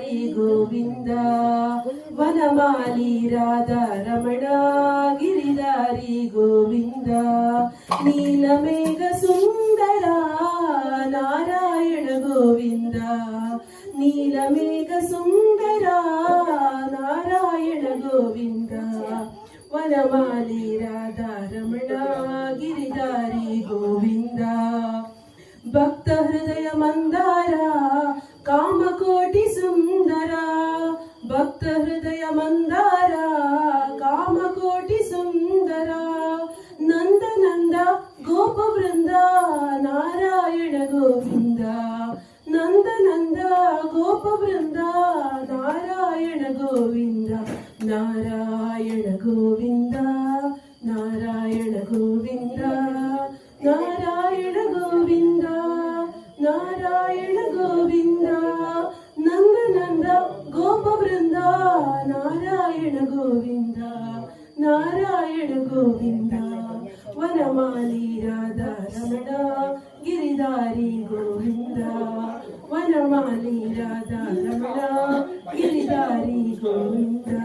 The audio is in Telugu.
హరి గోవింద వనమాలి రాధా రమణ గిరిధారి గోవింద నీలమేఘ సుందర నారాయణ గోవింద నీలమేఘ సుందర నారాయణ గోవింద వనమాలి రాధా రమణ గిరిధారి గోవింద భక్త హృదయ భక్త హృదయ మందార కామకోటి సుందర. నంద నంద గోప బృంద నారాయణ గోవింద. నంద నంద గోప బృంద నారాయణ గోవింద. నారాయణ గోవింద నారాయణ గోవింద. నారాయణ గోవింద నారాయణ గోప బృంద నారాయణ గోవింద నారాయణ గోవింద వనమాలి రాధా రమణ గిరిధారి గోవింద వనమాలి రాధా రమణ గోవింద.